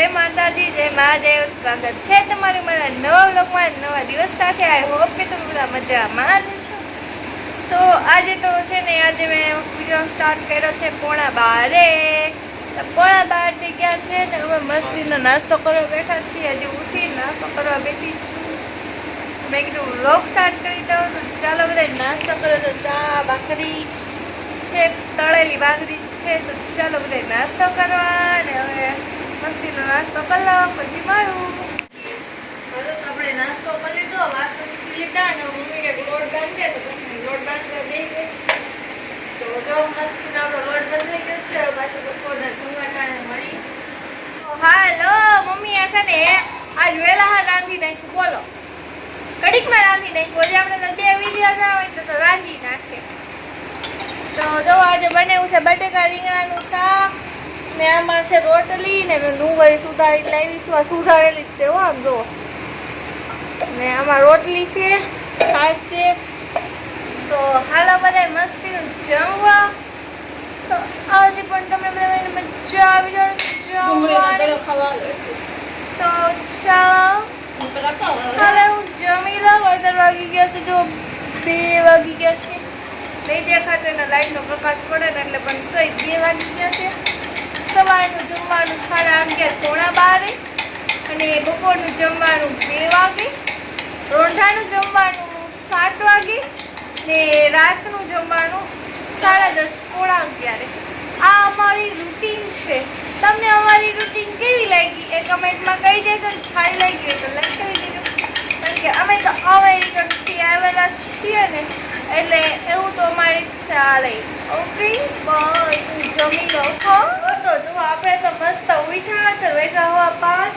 જય માતાજી, જય મહાદેવ. સ્વાગત છે તમારું મારા નવા વ્લોગમાં. નવા દિવસ સાથે આઈ હોપ કે તમે બધા મજામાં જ છો તો આજે તો છે ને, આજે મેં વીડિયો સ્ટાર્ટ કર્યો છે પોણા બારે. પોણા બાર થઈ ગયા છે ને, હવે મસ્તીનો નાસ્તો કરવા બેઠા છીએ. હજી ઉઠી નાસ્તો કરવા બેઠી છું. મેં કીધું વ્લોગ સ્ટાર્ટ કરી દઉં. તો ચાલો બધા નાસ્તો કરો. તો ચા, ભાખરી છે, તળેલી ભાખરી છે. તો ચાલો બધા નાસ્તો કરવા. ને હવે મસ્તીનો નાસ્તો લો પછી મળું હાલો તો આપણે નાસ્તો કરી લીધો વાસણ લીધા અને મમ્મીને લોટ બાંધે તો પછી લોટ બાંધવા બેસી ગઈ. તો જો મસ્તીનો આપણો લોટ બંધાઈ ગયો છે પાછું બપોરના જમવા ટાણે મળી. હાલો મમ્મી આ છે ને આજ વેલા હા રાંધી નાખ્યું બોલો. કડીકમાં રાંધી નાખ્યું આજે આપણે બે વીડિયો ના હોય તો રાંધી નાખે. તો જો આજે બનેવું છે બટેકા રીંગણાનું શાક ને આમાં છે રોટલી ને મેં ડુંગળી સુધારી લાવીશું આ સુધારેલી જ છે હો આમ જો ને આમાં રોટલી છે છાશ છે તો હાલો બધા મસ્તીનું જમવા. તો આજે પણ તમને બધા મજા આવી જાય જમવાની. તો ચાલો. હાલે હું જમી લઉં અગિયાર વાગી ગયા છે જો બે વાગી ગયા છે. નહીં દેખાતો એના લાઈટનો પ્રકાશ પડે ને એટલે પણ કઈ બે વાગી ગયા છે. સવારનું જમવાનું સાડા અગિયાર પોણા બારે અને બપોરનું જમવાનું બે વાગે, રોંઢાનું જમવાનું સાત વાગે ને રાતનું જમવાનું સાડા દસ પોણા અગિયારે. આ અમારી રૂટીન છે. તમને અમારી રૂટીન કેવી લાગી એ કમેન્ટમાં કહી દેજો સારી લાગી હોય તો લાઈક કરી દેજો. કારણ કે અમે તો અમેરિકનથી આવેલા છીએ ને, એટલે એવું તો અમારી ચાલે. ઓકે બસ જમી લો. હો તો જો આપણે તો મસ્ત ઉઠ્યા તો વેગા હવા પાંચ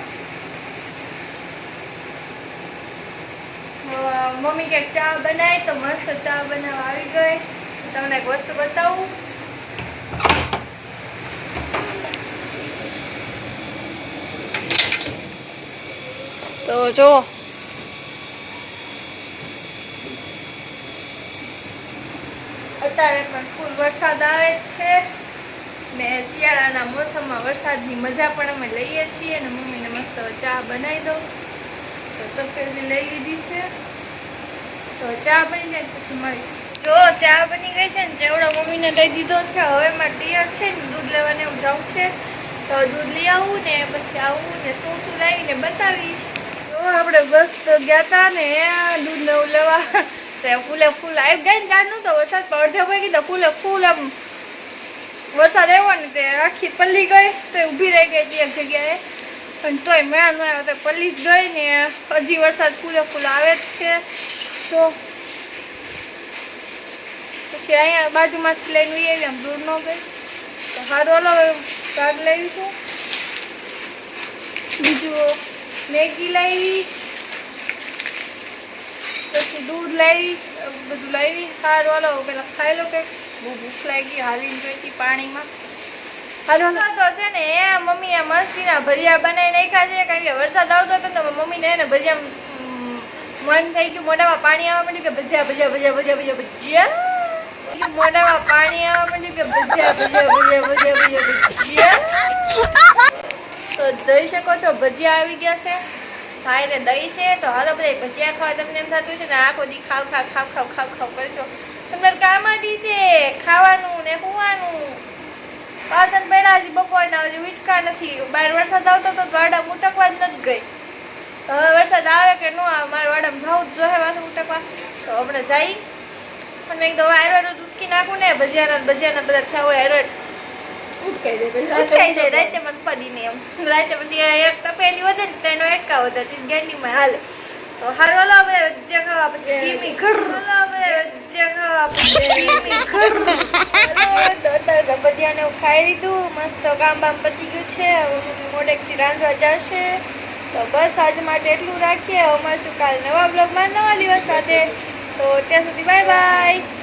મમ્મી ક્યાંક ચા બનાવી તો મસ્ત ચા બનાવવા આવી ગઈ. તમને એક વસ્તુ બતાવું. તો જો. અત્યારે પણ ફૂલ વરસાદ આવે છે. શિયાળાના મોસમમાં વરસાદની મજા પણ અમે લઈએ છીએ અને મમ્મીને મસ્ત ચા બનાવી દઉં. તો તપેલી લઈ લીધી છે. તો ચા બની જાય પછી મળી જો ચા બની ગઈ છે ને ચેવડો મમ્મીને દઈ દીધો છે. હવે મારે તૈયાર થઈને દૂધ લેવાને હું જાઉં છે. તો દૂધ લઈ આવું ને પછી આવું ને શું શું લાવીને બતાવીશ. જો આપણે બસ તો ગયા હતા ને દૂધ નવું લેવા તો ફૂલે ફૂલ આવી ગયા ને ત્યારનું તો વરસાદ પડધે અડધે ગઈ તો ફૂલે ફૂલ આમ વરસાદ આવ્યો ને તે આખી પલ્લી ગઈ, તો ઊભી રહી ગઈ હતી જગ્યાએ. પણ તોય મેળા ન આવ્યો, તો પલ્લી જ ગઈ ને હજી વરસાદ ફૂલ આવે જ છે. તો પછી અહીંયા બાજુમાંથી લઈને વી આવી આમ દૂર ન ગઈ. તો સારું હલો ભાગ છું બીજું મેગી લાવી પછી દૂધ લાવી બધું લાવી સારું હલો પેલા ખાઈ લો કે બહુ પાણી આવવા કે ભજીયા ભજીયા ભજીયા ભજીયા ભજીયા ભજીયા. મોઢામાં તો જોઈ શકો છો, ભજીયા આવી ગયા છે. ભાઈ ને દહીં છે, તો હાલો બધા ભજીયા ખાવા તમને એમ થતું છે ને, આખો દી ખાવ ખાવ ખાવ ખાવ ખાવ ખાવ કરજો. તમને કામ દીશે ખાવાનું ને હુવાનું. વાસણ પડ્યા હજી બપોરના હજી ઉઠકા નથી. બહાર વરસાદ આવતો તો વાડા ઉટકવા જ નથી ગઈ. તો હવે વરસાદ આવે કે ન આવે મારે વાડામાં જવું જ જોઈએ વાસણ ઉટકવા. તો આપણે જઈ પણ મેં કીધું હવે ઉટકી નાખું ને ભજીયાના ભજીયાના બધા થયા હોય આયરોડ ઉટકાઈ જાય ઉટકાઈ જાય રાતે મને પડીને એમ. રાતે પછી એક તપેલી વધે ને તેનો એટકા વધે ગેંડીમાં હાલે. તો હારો હલો બધા વચ્ચે ખાવા પછી ધીમી ઘર. ભજીયાને ખાઈ લીધું મસ્ત કામ બામ પતી ગયું છે મોડેકથી રાંધવા જશે તો બસ આજ માટે એટલું રાખીએ અમારું કાલ નવા બ્લોગમાં નવા દિવસ સાથે તો ત્યાં સુધી બાય બાય